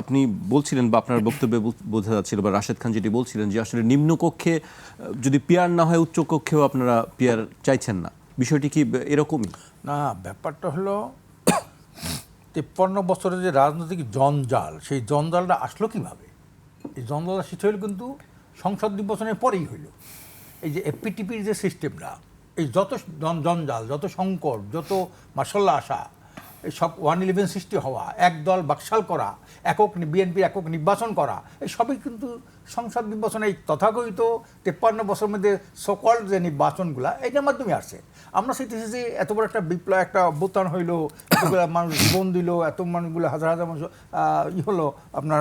আপনি বলছিলেন বা আপনার বক্তব্যে বোঝা যাচ্ছিল বা রাশেদ খান যেটি বলছিলেন যে আসলে নিম্নকক্ষে যদি পিয়ার না হয় উচ্চকক্ষেও আপনারা পিয়ার চাইছেন না। বিষয়টি কি এরকমই? না, ব্যাপারটা হলো তিপ্পান্ন বছরের যে রাজনৈতিক জঞ্জাল, সেই জঞ্জালটা আসলো কীভাবে? এই জঞ্জালটা সৃষ্টি হলো কিন্তু সংসদ নির্বাচনের পরেই হইল। এই যে এপিটিপির যে সিস্টেমটা এই যত জঞ্জাল, যত সংকট, যত মার্শাল্লাহ আসা সব ওয়ান ইলেভেন সৃষ্টি হওয়া একদল বাকশাল করা, একক বিএনপির একক নির্বাচন করা, এই সবই কিন্তু সংসদ নির্বাচনে এই তথাকথিত তেপ্পান্ন বছরের মধ্যে সকল যে নির্বাচনগুলা, এইটার মাধ্যমে আসছে। আমরা সেই যে এত বড় একটা বিপ্লব, একটা অভ্যুত্থান হইল মানুষ জীবন দিল, এত মানুষগুলো হাজার হাজার মানুষ ই হলো, আপনার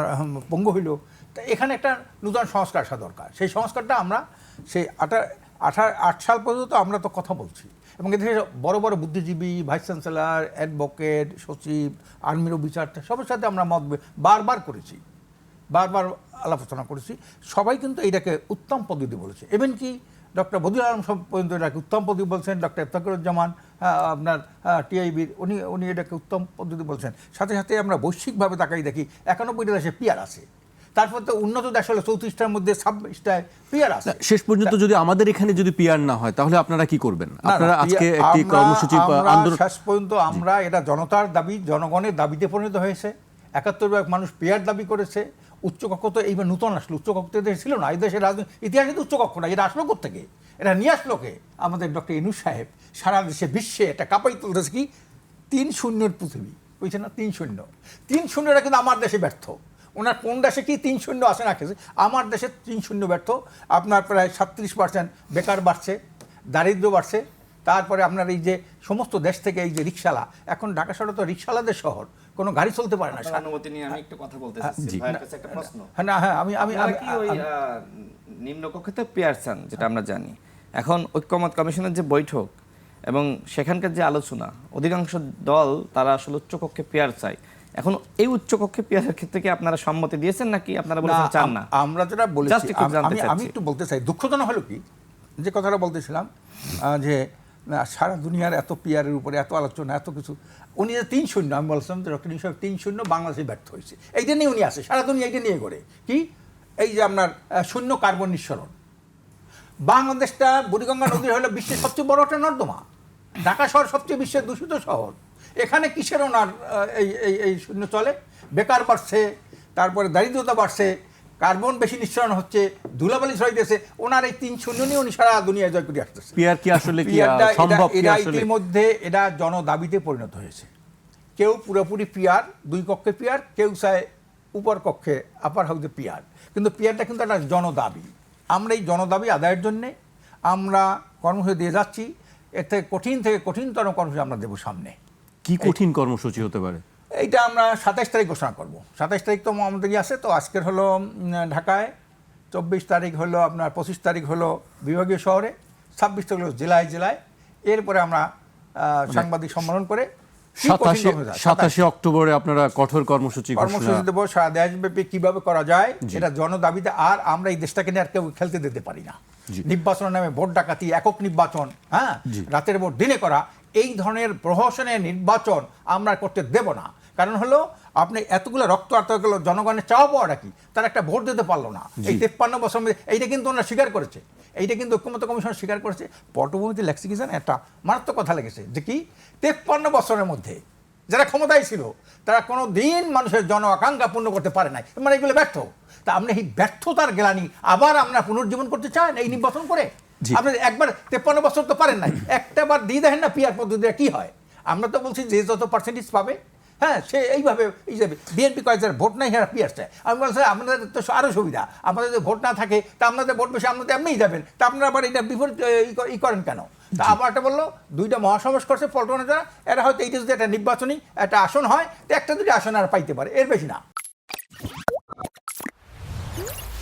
পঙ্গু হইল। তা এখানে একটা নূতন সংস্কার আসা দরকার। সেই সংস্কারটা আমরা সেই আঠা আঠার, আট সাল পর্যন্ত আমরা তো কথা বলছি। এবং এদেশে বড় বড় বুদ্ধিজীবী, ভাইস চ্যান্সেলার, অ্যাডভোকেট, সচিব, আর্মির বিচার সবার সাথে আমরা মত বারবার করেছি। বারবার আলোচনা করেছি। সবাই কিন্তু এইটাকে উত্তম পদ্ধতি বলেছে। ইভেন কি ডক্টর বদিউল আলম সব পর্যন্ত এটাকে উত্তম পদ্ধতি বলছেন, ডক্টর ইফতাকুরুজ্জামান আপনার টিআইবির উনি উনি এটাকে উত্তম পদ্ধতি বলছেন। সাথে সাথে আমরা বৈশ্বিকভাবে তাকাই দেখি, একানব্বইটা দেশে পিয়ার আছে। তারপর তো উন্নত দেশ হলো চৌত্রিশটার মধ্যে ছাব্বিশটায় পিয়ার আছে। শেষ পর্যন্ত যদি আমাদের এখানে যদি পিয়ার না হয় তাহলে আপনারা কি করবেন? আপনারা আজকে একটি কর্মসূচি আন্দোলন শেষ পর্যন্ত আমরা এটা জনতার দাবি জনগণের দাবিতে পরিণত হয়েছে। একাত্তর ভাগ মানুষ পেয়ার দাবি করেছে। উচ্চকক্ষ তো এইবার নূতন আসলো। উচ্চকক্ষ তো ছিল না। এই দেশের রাজনীতি ইতিহাসে তো উচ্চকক্ষ না। এটা আসলো থেকে এটা নিয়ে আসলো কে? আমাদের ডক্টর ইনুস সাহেব সারা দেশে বিশ্বে এটা কাঁপাই তুলতেছে কি? তিন শূন্যের পৃথিবী। বুঝছেন না? তিন শূন্য। তিন শূন্যটা কিন্তু আমার দেশে ব্যর্থ। ওনার কোন দেশে কি তিন শূন্য আসে না খেয়েছে? আমার দেশে তিন শূন্য ব্যর্থ। আপনার প্রায় সাতত্রিশ পার্সেন্ট বেকার বাড়ছে দারিদ্র বাড়ছে। তারপরে আপনার এই যে সমস্ত দেশ থেকে এই যে রিক্সালা এখন ঢাকা শহরে তো রিক্সালাদের শহর কোনো গাড়ি চলতে পারে না। অনুমতি নিয়ে আমি একটু কথা বলতে চাচ্ছি একটা প্রশ্ন। হ্যাঁ না হ্যাঁ আমি আমি কি ওই নিম্নকক্ষে তো পেয়ারসান যেটা আমরা জানি? এখন ঐক্যমত কমিশনের যে বৈঠক এবং সেখানকার যে আলোচনা অধিকাংশ দল তারা আসলে উচ্চকক্ষে পেয়ার চায়। এখন এই উচ্চকক্ষে পেয়ারের ক্ষেত্রে কি আপনারা সম্মতি দিয়েছেন নাকি আপনারা বলেছেন চান না? আমরা যেটা বলেছি আম- একটু বলতে চাই দুঃখজনক হলো কি? যে কথাটা বলতেছিলাম যে সারা দুনিয়ার এত পিয়ারের উপরে এত আলোচনা এত কিছু উনি যে তিন শূন্য আমি বলছিলাম যে ডক্টর ইউসুফ তিন শূন্য বাংলাদেশে ব্যর্থ হয়েছে। এইটা নিয়ে উনি আসে সারা দুনিয়া এইটা নিয়ে করে। কি? এই যে আপনার শূন্য কার্বন নিঃসরণ। বাংলাদেশটা বুড়িগঙ্গা নদী হলো বিশ্বের সবচেয়ে বড় একটা নর্দমা। ঢাকা শহর সবচেয়ে বিশ্বের দূষিত শহর। এখানে কিসের ওনার এই এই এই শূন্য চলে? বেকার বাড়ছে তারপরে দারিদ্রতা বাড়ছে কার্বন বেশি নিঃসরণ হচ্ছে ধুলাবালি ছড়াইতেছে ওনার এই তিন শূন্য নিয়ে উনি সারা দুনিয়ায় জয় করে আসতেছে। পিয়ার কি আসলে কি এটা- সম্ভব এটা ইতিমধ্যে এটা জনদাবিতে পরিণত হয়েছে। কেউ পুরোপুরি পিয়ার দুই কক্ষে পিয়ার কেউ চায় উপর কক্ষে আপার হাউসে পিয়ার। কিন্তু পিয়ারটা কিন্তু একটা জনদাবি। আমরা এই জনদাবি আদায়ের জন্যে আমরা কর্মসূচি দিয়ে যাচ্ছি এর থেকে কঠিন থেকে কঠিনতর কর্মসূচি আমরা দেবো সামনে। কি কঠিন কর্মসূচি হতে পারে? এইটা আমরা সাতাইশ তারিখ ঘোষণা করব। সাতাইশ তারিখ তো আমাদের ইয়ে আছে তো আজকের হলো ঢাকায়। চব্বিশ তারিখ হলো আপনার পঁচিশ তারিখ হলো বিভাগীয় শহরে ছাব্বিশ তারিখ হলো জেলায় জেলায়। এরপরে আমরা সাংবাদিক সম্মেলন করে সাতাশে সাতাশে অক্টোবরে আপনারা কঠোর কর্মসূচি কর্মসূচি দেবো সারা দেশব্যাপী কীভাবে করা যায় এটা জনদাবিতে আর আমরা এই দেশটাকে নিয়ে আর কেউ খেলতে দিতে পারি না। নির্বাচনের নামে ভোট ডাকাতি একক নির্বাচন হ্যাঁ? রাতের ভোট দিনে করা এই ধরনের প্রহসনের নির্বাচন আমরা করতে দেব না। কারণ হলো আপনি এতগুলো রক্ত এতগুলো জনগণের চাওয়া পাওয়াটা কি? তারা একটা ভোট দিতে পারল না। এই তেপ্পান্ন বছর মধ্যে এইটা কিন্তু ওনারা স্বীকার করেছে। এইটা কিন্তু ঐক্যমত কমিশন স্বীকার করেছে। পটভূমিতে লেখছে কি জানেন একটা মারাত্মক কথা লেগেছে যে কি তেপ্পান্ন বছরের মধ্যে যারা ক্ষমতায় ছিল তারা কোনো দিন মানুষের জন আকাঙ্ক্ষা পূর্ণ করতে পারে নাই। মানে এগুলো ব্যর্থ। তা আপনি এই ব্যর্থতার গ্লানি আবার আমরা পুনর্জীবন করতে চান এই নির্বাচন করে। আপনি একবার তেপ্পান্ন বছর তো পারেন নাই। একটা বার দিয়ে দেখেন না পিয়ার পদ্ধতিটা কি হয়। আমরা তো বলছি যে যত পার্সেন্টেজ পাবে হ্যাঁ সে এইভাবে এই যাবে বিএনপি কয়েকজন ভোট নাই হ্যাঁ পিয়ার চায়। আমি বলছি আপনাদের তো আরও সুবিধা। আমাদের যদি ভোট না থাকে তা আপনাদের ভোট বেশি আপনাদের এমনিই যাবেন। তা আপনারা আবার এটা বিপরীত ই করেন কেন? তা আবার একটা বলল দুইটা মহাসমাবেশ করছে পল্টনের যারা এরা হয়তো এইটা যদি একটা নির্বাচনী একটা আসন হয় তো একটা দুটি আসন আর পাইতে পারে এর বেশি না।